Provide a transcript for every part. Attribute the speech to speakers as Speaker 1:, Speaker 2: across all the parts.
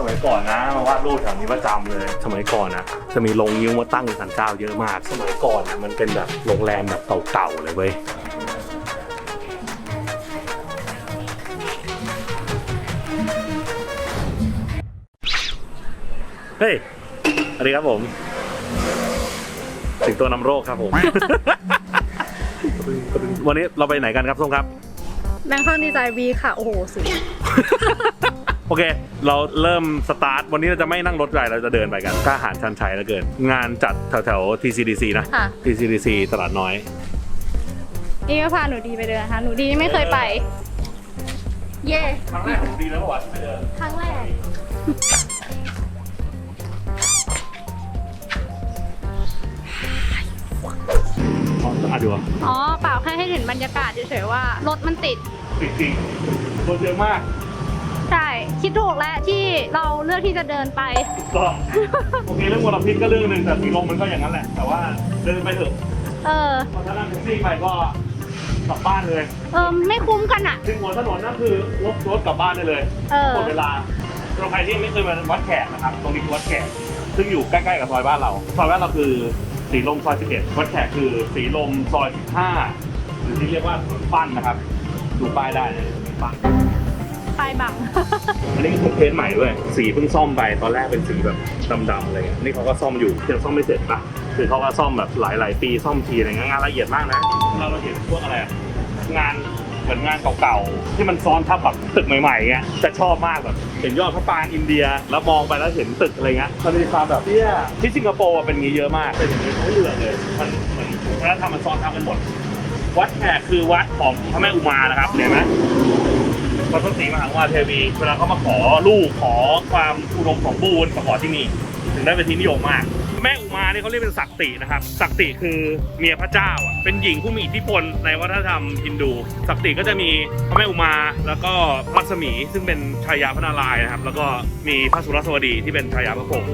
Speaker 1: สมัยก่อนนะมาวาดรูปแถวนี้ประจำเลย สมัยก่อนนะจะมีโรงยิ้วมาตั้งสันเจ้าเยอะมาก สมัยก่อนนะมันเป็นแบบโรงแรมแบบเก่าๆเลยเว้ยเฮ้ยสวัสดีครับผมสิงตัวนำโรคครับผม วันนี้เราไปไหนกันครับส้มครับ
Speaker 2: แบงค์คอกดีใจวีค่ะ โอ้โหสูง
Speaker 1: โอเค เราเริ่มสตาร์ท วันนี้เราจะไม่นั่งรถใหญ่เราจะเดินไปกันกล้าหารชันชัยแล้วเกิน งานจัดแถวแถวๆ TCDC นะ
Speaker 2: ค่ะ
Speaker 1: TCDC ตลาดน้อย
Speaker 2: นี่ก็พาหนูดีไปเดินนะคะหนูดีไม่เคยไป เย่
Speaker 1: ครั้งแรกผมดีแล้วว่าที่ไปเดิน
Speaker 2: ครั้งแรก
Speaker 1: อ๋ออะดูอะ
Speaker 2: อ๋อ เปล่าแค่ให้เห็นบรรยากาศเฉยๆว่า รถมันติด
Speaker 1: จริงๆคนเยอะมาก
Speaker 2: ใช่ คิดถูกแล้วที่เราเลือกที่จะเดินไป
Speaker 1: ก็โอเคเรื่องมลพิษก็เรื่องหนึ่งแต่สีลมมันก็อย่างนั้นแหละ แต่ว่าเดินไปเถอะ
Speaker 2: เออ
Speaker 1: พอถ้านั่งแท็กซี่ไปก็กลับบ้านเลย
Speaker 2: เออไม่คุ้มกันอะ
Speaker 1: ถึงหัวถนนนั่นคือรถรถกลับบ้านได้เลย
Speaker 2: เออ
Speaker 1: หมดเวลาเราใครที่ไม่เคยมาวัดแขกนะครับ ตรงนี้คือวัดแขกซึ่งอยู่ใกล้ๆกับซอยบ้านเราซอยบ้านเราคือสีลมซอย 11 วัดแขกคือสีลมซอย 15 หรือที่เรียกว่าถนนปั้นนะครับ ดูป้ายได้เลยถนนปั้น
Speaker 2: ปบัง
Speaker 1: อันนี้คือเพ้นท์ใหม่ด้วย สีเพิ่งซ่อมไปตอนแรกเป็นสีแบบดำๆอะไรเงี้ยนี่เขาก็ซ่อมอยู่ยังซ่อมไม่เสร็จปะคือเขาก็ซ่อมแบบหลายๆ ปีซ่อมทีอะไรเงี้ยงานละเอียดมากนะเราเราเห็นพวกอะไรอะงานเหมือนงานเก่าๆที่มันซ้อนทับกับตึกใหม่ๆเงี้ยจะชอบมากแบบเห็นยอดพระปรางอินเดีย แล้วมองไปแล้วเห็นตึกอะไรเงี้ยมันมีความแบบเนี่ยที่สิงคโปร์อะเป็นอย่างงี้เยอะมากแต่อย่างนี้เขาไม่เหลือเลยมันเหมือนวัฒนธรรมมันซ้อนทับกันหมด วัดแขกคือวัดของพระแม่อุมานะครับเห็นไหม พระพุทธศรีมหาวาเทวี เวลาเขามาขอลูกขอความอุดมสมบูรณ์มาขอที่นี่ถึงได้เป็นที่นิยมมาก แม่อุมาเนี่ยเขาเรียกเป็นศักตินะครับศักติคือเมียพระเจ้าอะเป็นหญิงผู้มีอิทธิพลในวัฒนธรรมฮินดูศักติก็จะมีพระแม่อุมาแล้วก็พระลักษมีซึ่งเป็นชายาพระนารายณ์นะครับ แล้วก็มีพระสุรสวดีที่เป็นชายาพระโพธิ์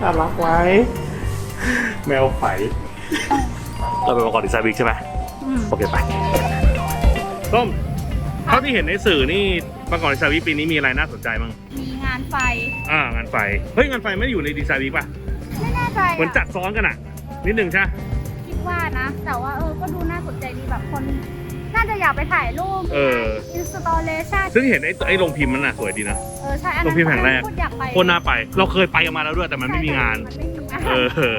Speaker 1: น่ารักไว้ แมวไฝ เราไปมังกรดีไซน์วิกใช่ไหม
Speaker 2: อืม
Speaker 1: โอเคไปส้มเท่าที่เห็นในสื่อนี่มังกรดีไซน์วิกปีนี้มีอะไรน่าสนใจบ้าง
Speaker 2: มีงานไฟ
Speaker 1: อ่างานไฟเฮ้ยงานไฟไม่ได้อยู่ในดีไซน์วิกป่ะ
Speaker 2: ไม่แน่ใจ
Speaker 1: เหมือนจัดซ้อนกันอะนิดนึงใช่ไหม
Speaker 2: คิดว่านะ แต่ว่าเออก็ดูน่าสนใจดีแบบคนน่าจะอยากไปถ่ายรูป
Speaker 1: เออ
Speaker 2: อินสตอเลชั่น
Speaker 1: ซึ่งเห็นไอ้ไอ้โรงพิมพ์มันน่ะสวยดีนะ
Speaker 2: เออใช่อัน
Speaker 1: โรงพิมพ์แห่งแรก
Speaker 2: พูดอยากไป
Speaker 1: โคตรน่าไป เราเคยไปกันมาแล้วด้วยแต่มันไม่มีงาน
Speaker 2: มันไม่มีงาน
Speaker 1: เออ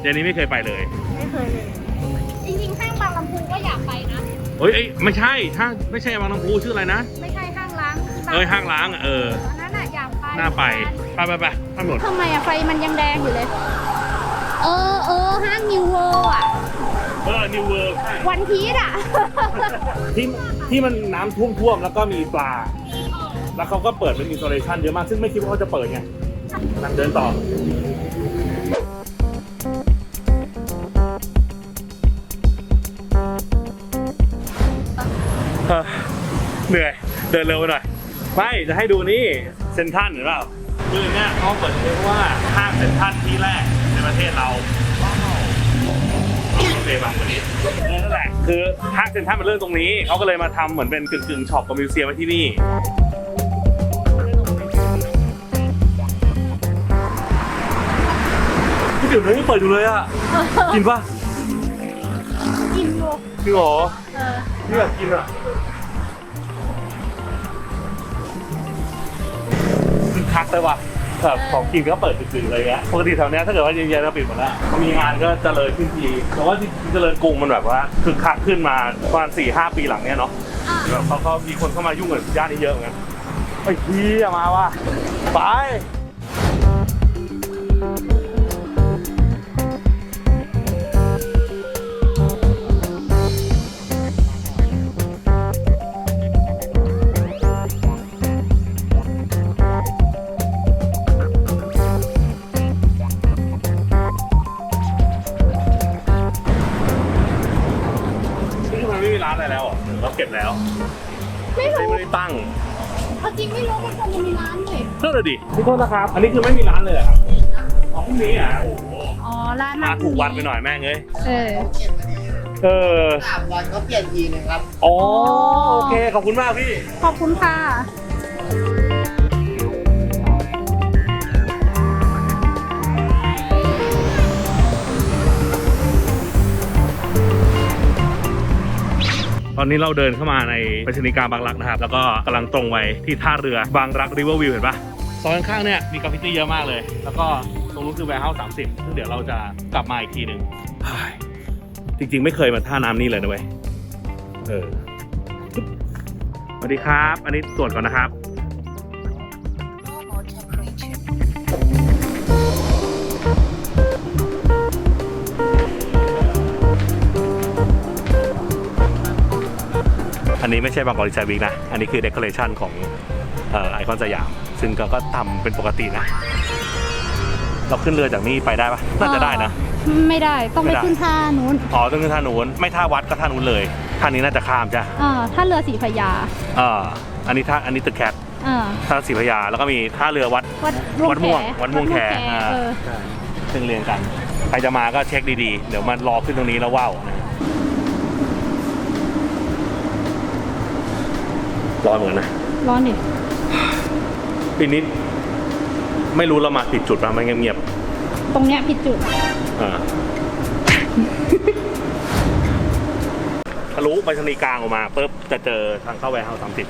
Speaker 1: เดี๋ยวนี้ไม่เคยไปเลย
Speaker 2: ไม่เคยเลย
Speaker 1: เฮ้ยเอ้ยไม่ใช่ห้างไม่ใช่บางลำพูชื่ออะไรนะ
Speaker 2: ไม่ใช่ห้างล้าง
Speaker 1: เอ้ยห้างล้างอะเออ
Speaker 2: อันนั้นอะอยากไป
Speaker 1: น่าไปไปไปไปถนน
Speaker 2: ทำไมอะไฟมันยังแดงอยู่เลย เออเออห้างนิวเวิลด์อะ
Speaker 1: เออนิวเวิร์ใช่
Speaker 2: วันพีชอะ
Speaker 1: ที่ที่มันน้ำท่วมท่วมๆแล้วก็มีปลา แล้วเขาก็เปิดเป็นอินสตาเลชันเยอะมากซึ่งไม่คิดว่าเขาจะเปิดไงนั่งเดินต่อ เฮ้อเหนื่อย เดินเร็วไปหน่อย ไม่ จะให้ดูนี่เซนทรันเห็นเปล่าคือเนี่ยเขาเปิดเรียกว่าห้างเซนทรันที่แรกในประเทศเราโอเคบางวันนี้นั่นแหละ คือห้างเซ็นทรัลมันเริ่มตรงนี้ เขาก็เลยมาทำเหมือนเป็นกึ่งกึ่งๆช็อปกับมิวเซียมไว้ที่นี่พี่เดี๋ยวนี้ยังเปิดอยู่เลยอะ กินปะ
Speaker 2: กินอยู่
Speaker 1: จริงเหรอ
Speaker 2: เออ
Speaker 1: พี่อยากกินอะ คือคักเลยว่ะแบบของกินก็เปิดดึกๆเลยอะปกติแถวเนี้ยถ้าเกิดว่าเย็นๆก็ปิดหมดแล้วพอมีงานก็เจริญขึ้นทีแต่ว่าที่เจริญกรุงมันแบบว่าคึกคักขึ้นมาประมาณสี่ห้าปีหลังเนี้ยเนาะ
Speaker 2: อะ
Speaker 1: แบบเขาก็มีคนเข้ามายุ่งกับย่านนี้เยอะเหมือนกันไอ้พี่มาว่ะไป เล
Speaker 2: ย
Speaker 1: เท่าไหร่ดิพี่โทษนะครับ อันนี้คือไม่มีร้านเลยเหรอครับอ๋อพรุ่งนี้อะโอ้โห
Speaker 2: อ๋อ ร้าน
Speaker 1: มาถูกวันไปหน่อยแม่งเอ้ย
Speaker 2: เออ
Speaker 1: เออ
Speaker 3: สามวันก็เปลี่ยนทีนึงครับ
Speaker 1: อ๋อ โอเค ขอบคุณมากพี่
Speaker 2: ขอบคุณค่ะ
Speaker 1: ตอนนี้เราเดินเข้ามาในไปรษณีย์กลารบางรักนะครับ แล้วก็กำลังตรงไปที่ท่าเรือบางรักริเวอร์วิวเห็นปะ ซอยข้างๆเนี่ยมีกราฟฟิตี้เยอะมากเลย แล้วก็ตรงนู้นคือแวร์เฮาส์สามสิบซึ่งเดี๋ยวเราจะกลับมาอีกทีหนึ่งจริง ๆ ไม่เคยมาท่าน้ำนี่เลยนะเว้ยเออสวัสดีครับ อันนี้ตรวจก่อนนะครับ อันนี้ไม่ใช่บางกอกดีไซน์วีคนะ อันนี้คือเดคอเรชันของไอคอนสยาม ซึ่งก็ก็ทำเป็นปกตินะ เราขึ้นเรือจากนี่ไปได้ปะน่าจะได้นะ
Speaker 2: ไม่ได้ต้อง
Speaker 1: ไม่
Speaker 2: ไป
Speaker 1: ได้
Speaker 2: ขึ้นท่านู้น
Speaker 1: อ๋อต้องขึ้นท่านู้นไม่ท่าวัดก็ท่านู้นเลยท่านี้น่าจะข้ามใช่
Speaker 2: อ่าท่าเรือสีพระยา
Speaker 1: เอออันนี้ท่าอันนี้ตึกแคท
Speaker 2: อ่า
Speaker 1: ท่าศรีพระยาแล้วก็มีท่าเรือวัด
Speaker 2: วัด
Speaker 1: วัดม่วง
Speaker 2: แข
Speaker 1: วัดม่วงแค
Speaker 2: อ่า
Speaker 1: อ่า
Speaker 2: เออ
Speaker 1: ซึ่งเรียงกัน ใครจะมาก็เช็คดีๆ เดี๋ยวมารอขึ้นตรงนี้แล้วว่าวนะร้อนเหมือนกันนะ
Speaker 2: ร้อนดิ
Speaker 1: ปีนี้ไม่รู้เรามาผิดจุดป่ะมันเงียบ
Speaker 2: ตรงเนี้ยผิดจุด
Speaker 1: ๆอ่าทะลุไปชนีย์กลางออกมาปุ๊บจะเจอทางเข้าแวร์เฮาส์สามสิบ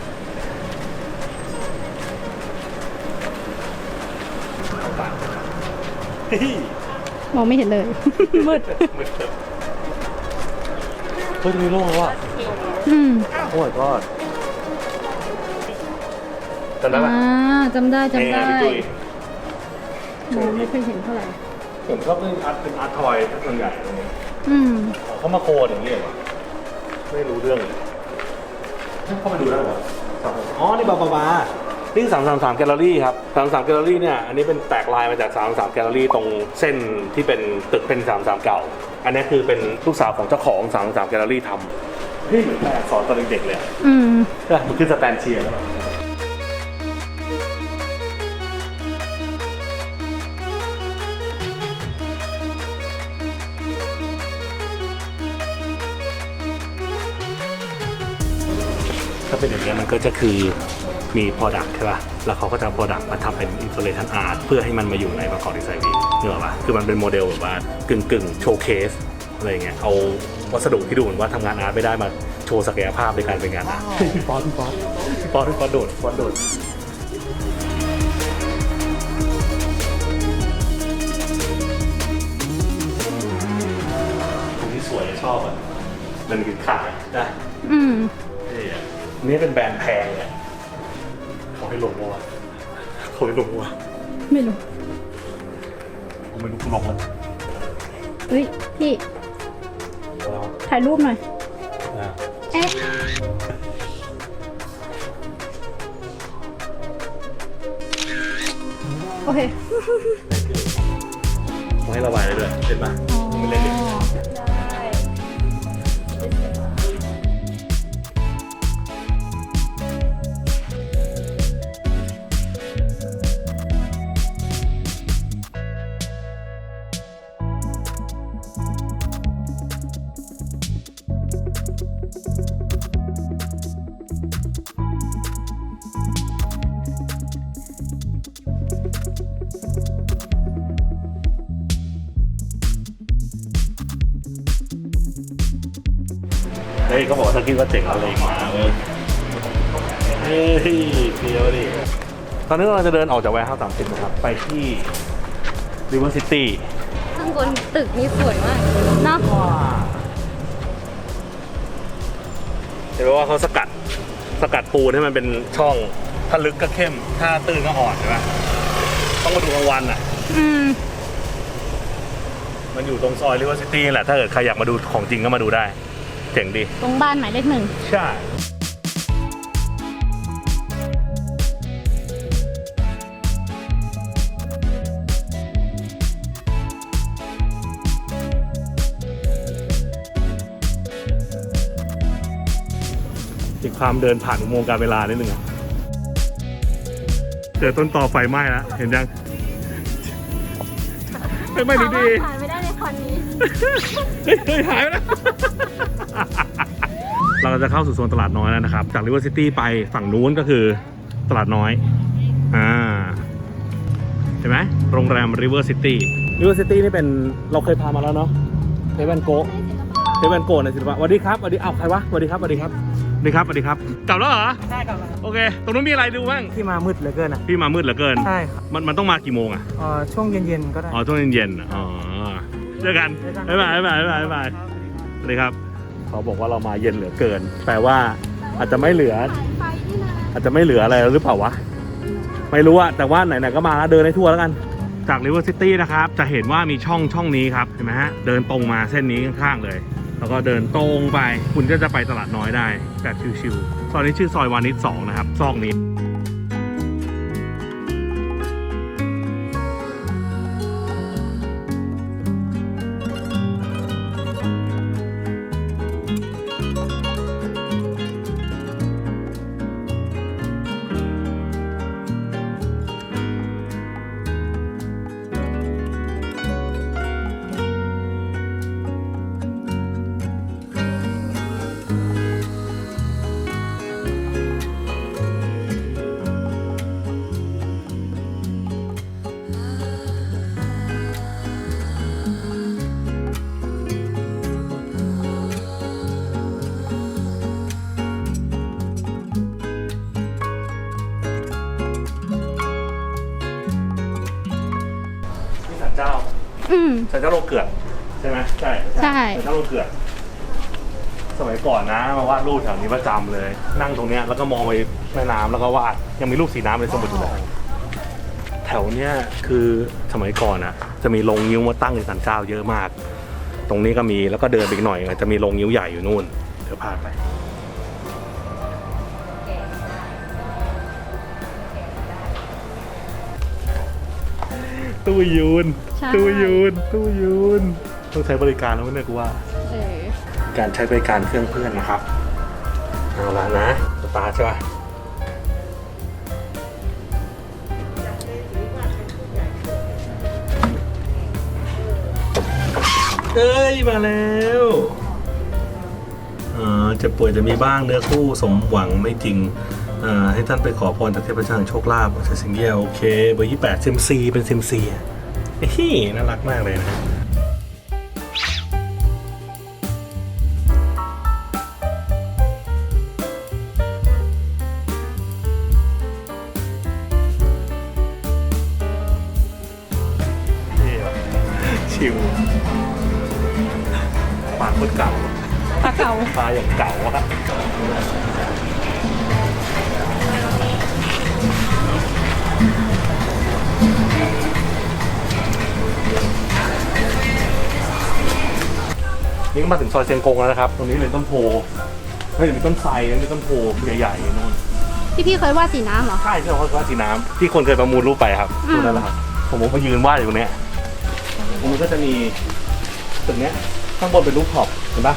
Speaker 2: มองไม่เห็นเลย มืด
Speaker 1: เฮ้ยตรงนี้โล่งแล้วอะ
Speaker 2: อืม
Speaker 1: โอ้ยก็ จำได้
Speaker 2: อ่า
Speaker 1: ปะ
Speaker 2: จำได้จำ
Speaker 1: นี่
Speaker 2: ได้
Speaker 1: พี่ตุ้ย
Speaker 2: มองไม่เคยเห็นเท่าไหร่
Speaker 1: ผมชอบเล่นอาร์ตเป็นอาร์ตทอยส่วนใหญ่ตรงนี้
Speaker 2: อืม
Speaker 1: อ๋อเขามาโคนอย่างนี้เหรอวะไม่รู้เรื่องเลยเข้าไปดูได้เหรออ๋อ นี่บาบาบานี่สามสามสามแกลเลอรี่ครับสามสามแกลเลอรี่เนี่ย อันนี้เป็นแตกลายมาจากสามสามแกลเลอรี่ตรงเส้นที่เป็นตึกเป็นสามสามเก่า อันนี้คือเป็นลูกสาวของเจ้าของสามสามแกลเลอรี่ทำเฮ้ยเหมือนแปลอักษรตอนเด็กๆเลยอะ
Speaker 2: อืม
Speaker 1: ใช่ปะมันขึ้นสแตนเชียร์แล้วเหรอ ถ้าเป็นอย่างนี้ยมันก็จะคือมี Product ใช่ป่ะ แล้วเขาก็จะเอา Product มาทำเป็น Installation Art เพื่อให้มันมาอยู่ในบางกอกดีไซน์วีนึกออกปะคือมันเป็นโมเดลแบบว่ากึ่งกึ่งโชว์เคสอะไรอย่างเงี้ย เอาวัสดุที่ดูเหมือนว่าทำงานอาร์ตไม่ได้มาโชว์ศักยภาพในการเป็นงานอาร์ตพี่ป๊อตพี่ป๊อตพี่ป๊อตพี่ป๊อตโดดพี่ป๊อตโดดตรงนี้สวยชอบอะมันคือขายนะ
Speaker 2: อืม
Speaker 1: นี่อะนี่เป็นแบรนด์แพงเนี่ยเขาให้ลงวะเขาให้ลงวะ
Speaker 2: ไม่รู้
Speaker 1: ผมไม่รู้กูลงแล้ว
Speaker 2: เฮ้ยพี่
Speaker 1: แล้ว
Speaker 2: ถ่ายรูปหน่อย
Speaker 1: นะ
Speaker 2: เอ๊ะโอเค
Speaker 1: เขาให้ระบายได้ด้วยเห็นปะไม่เล่นดิเฮ้ยเขาบอกว่าถ้าคิดว่าเจ๋งอะไรมาเว้ยเฮ้ยเดียวดิ ตอนนี้เราจะเดินออกจากแวร์เฮาส์สามสิบนะครับ ไปที่ River City
Speaker 2: ข้างบนตึกนี้สวยมากเนาะ
Speaker 1: เห็นไหมว่าเขาสกัดสกัดปูนให้มันเป็นช่อง ถ้าลึกก็เข้ม ถ้าตื้นก็อ่อนใช่ไหมต้องมาดูกลางวันอะ
Speaker 2: อืม
Speaker 1: มันอยู่ตรงซอย River City นี่แหละ ถ้าเกิดใครอยากมาดูของจริงก็มาดูได้ เจ๋งดี
Speaker 2: ตรงบ้านหมายเลขหนึ่ง
Speaker 1: ใช่อีกความเดินผ่านอุโมงค์การเวลานิดนึงอะเจอต้นตอไฟไหม้แล้ว เห็นยัง ไม่ไหม้ดีดี
Speaker 2: ถ่ายไม่ได้ในคอนวันนี้
Speaker 1: เฮ้ยเฮ้ยหายไปแล้ว เราจะเข้าสู่โซนตลาดน้อยแล้วนะครับ จากริเวอร์ซิตี้ไปฝั่งนู้นก็คือตลาดน้อย อ่าเห็นไหมโรงแรมริเวอร์ซิตี้ริเวอร์ซิตี้นี่เป็นเราเคยพามาแล้วเนาะเทเวนโกเทเวนโกในศิลปะสวัสดีครับสวัสดีอ้าวใครวะสวัสดีครับสวัสดีครับสวัสดีครับสวัสดีครับกลับแล้วเหรอ
Speaker 4: ใช่กลับมา
Speaker 1: โอเคตรงนู้นมีอะไรดูบ้าง
Speaker 4: ที่มามืดเหลือเกินอะ
Speaker 1: พี่มามืดเหลือเกิน
Speaker 4: ใช่ครับ
Speaker 1: มันมันต้องมากี่โมงอะ
Speaker 4: เอ่อช่วงเย็นๆก็ได้
Speaker 1: อ๋อช่วงเย็นๆอ๋อเจอกันบ๊ายบายบ๊ายบายบ๊ายบายบ๊ายบายสวัสดีครับ เขาบอกว่าเรามาเย็นเหลือเกิน แปลว่าอาจจะไม่เหลือ อาจจะไม่เหลืออะไรหรือเปล่าวะ ไม่รู้อะแต่ว่าไหนๆก็มาแล้วเดินให้ทั่วแล้วกัน จากริเวอร์ซิตี้นะครับ จะเห็นว่ามีช่องช่องนี้ครับ เห็นไหมฮะ เดินตรงมาเส้นนี้ข้างๆเลย แล้วก็เดินตรงไป คุณก็จะไปตลาดน้อยได้แบบชิวๆซอยนี้ชื่อซอยวานิชสองนะครับซอกนี้
Speaker 2: ม
Speaker 1: ศาลเจ้าโลเกือกใช่ไหมใช่
Speaker 2: ใช่
Speaker 1: ศาลเจ้าโลเกือกสมัยก่อนนะมาวาดรูปแถวนี้ประจำเลย นั่งตรงเนี้ยแล้วก็มองไปแม่น้ำแล้วก็วาดยังมีรูปสีน้ำในสมุดอยู่เลยแถวเนี้ยคือสมัยก่อนอะจะมีโรงนิ้วมาตั้งในศาลเจ้าเยอะมาก ตรงนี้ก็มีแล้วก็เดินไปอีกหน่อยจะมีโรงนิ้วใหญ่อยู่นู่นเดี๋ยวพาไป ตู้ยูน
Speaker 2: ใช่
Speaker 1: ตู้ยูน ตู้ยูน ต้องใช้บริการแล้วเนี่ยกูว่า
Speaker 2: เออ
Speaker 1: การใช้บริการเครื่องเพื่อนนะครับ เอาละนะสตาร์ทใช่ป่ะเอ้ย มาแล้วเอ่อเจะป่วยจะมีบ้างเนื้อคู่สมหวังไม่จริงเอ่อ ให้ท่านไปขอพรจากเทพเจ้าแห่งโชคลาภจากสิงเกียโอเค เบอร์ยี่แปดซิมซีเป็นซิมซีเฮ้ยน่ารักมากเลยนะเท่ว่ะชิวปากโคตรเก่า
Speaker 2: ปลาเก่า
Speaker 1: ปลาอย่างเก่าอะครับ นี่ก็มาถึงซอยเชียงกงแล้วนะครับ ตรงนี้เลยต้นโพเฮ้ยมีต้นไทรมีต้นโพใหญ่ๆนู่น
Speaker 2: ที่พี่เคยวาดสีน้ำเหรอ
Speaker 1: ใช่ที่เราว่าสีน้ำที่คนเคยประมูลรูปไปครับ
Speaker 2: อืม
Speaker 1: ตัวนั้นแหละครับผมมายืนวาดอยู่ตรงเนี้ยตรงนี้ก็จะมีตึกเนี้ยข้างบนเป็นรูปท็อปเห็นปะ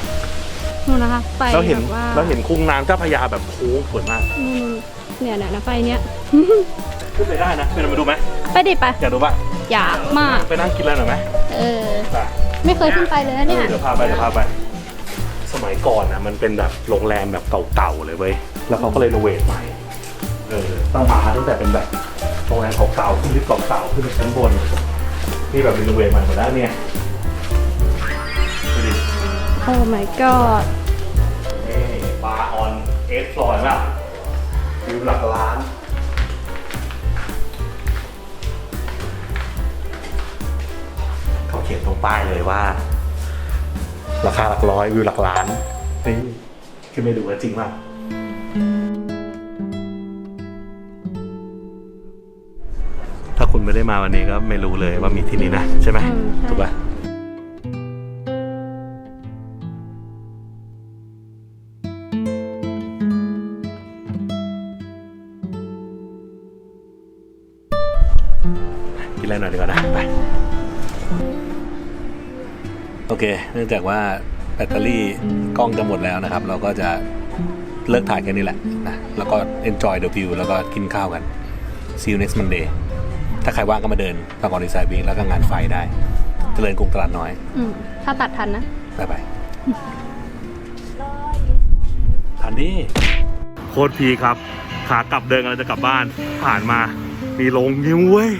Speaker 2: นู่นนะคะไฟ
Speaker 1: เราเห็น
Speaker 2: แบบว่า
Speaker 1: เราเห็นคุ้งน้ำเจ้าพระยาแบบโค้งสวยมาก
Speaker 2: นู่นๆเนี่ยเนี่ยนะไฟเนี้ย
Speaker 1: ขึ้นไปได้นะไปมาดูไหม
Speaker 2: ไปดิไป
Speaker 1: อยากดูปะ
Speaker 2: อยากมาก
Speaker 1: ไปนั่งกินอะไรหน่อยไหม
Speaker 2: เออ
Speaker 1: ไป
Speaker 2: ไม่เคยขึ้นไปเลยนะเนี่ย
Speaker 1: เดี๋ยวพาไปเดี๋ยวพาไป สมัยก่อนนะมันเป็นแบบโรงแรมแบบเก่าๆเลยเว้ย แล้วเขาก็เลยรีโนเวทใหม่ เออต้องมาตั้งแต่เป็นแบบโรงแรมเก่าๆขึ้นลิฟต์เก่าๆขึ้นไปชั้นบนนี่แบบรีโนเวทใหม่หมดแล้วเนี่ยดูดิ
Speaker 2: โอ้ my god
Speaker 1: นี่บาร์ออนเอ็กซ์ฟลอยน่ะวิวหลักล้าน เขาเขียนตรงป้ายเลยว่า ราคาหลักร้อยวิวหลักล้านนี่ขึ้นไปดูว่าจริงป่ะถ้าคุณไม่ได้มาวันนี้ก็ไม่รู้เลยว่ามีที่นี่นะ ใช่ไหม
Speaker 2: อืมใช่
Speaker 1: ถูกป่ะกินอะไรหน่อยดีกว่านะ ไป โอเค เนื่องจากว่าแบตเตอรี่กล้องจะหมดแล้วนะครับ เราก็จะเลิกถ่ายกันนี่แหละนะแล้วก็ enjoy the view แล้วก็กินข้าวกัน see you next Monday ถ้าใครว่างก็มาเดินพากรดีไซน์วีแล้วก็งานไฟได้ เจริญกรุงตลาดน้อย
Speaker 2: อืมถ้าตัดทันนะ
Speaker 1: บายบายทันดิโคตรพีครับ ขากลับเดินกันจะกลับบ้านผ่านมา มีโรงยิ้วเว้ย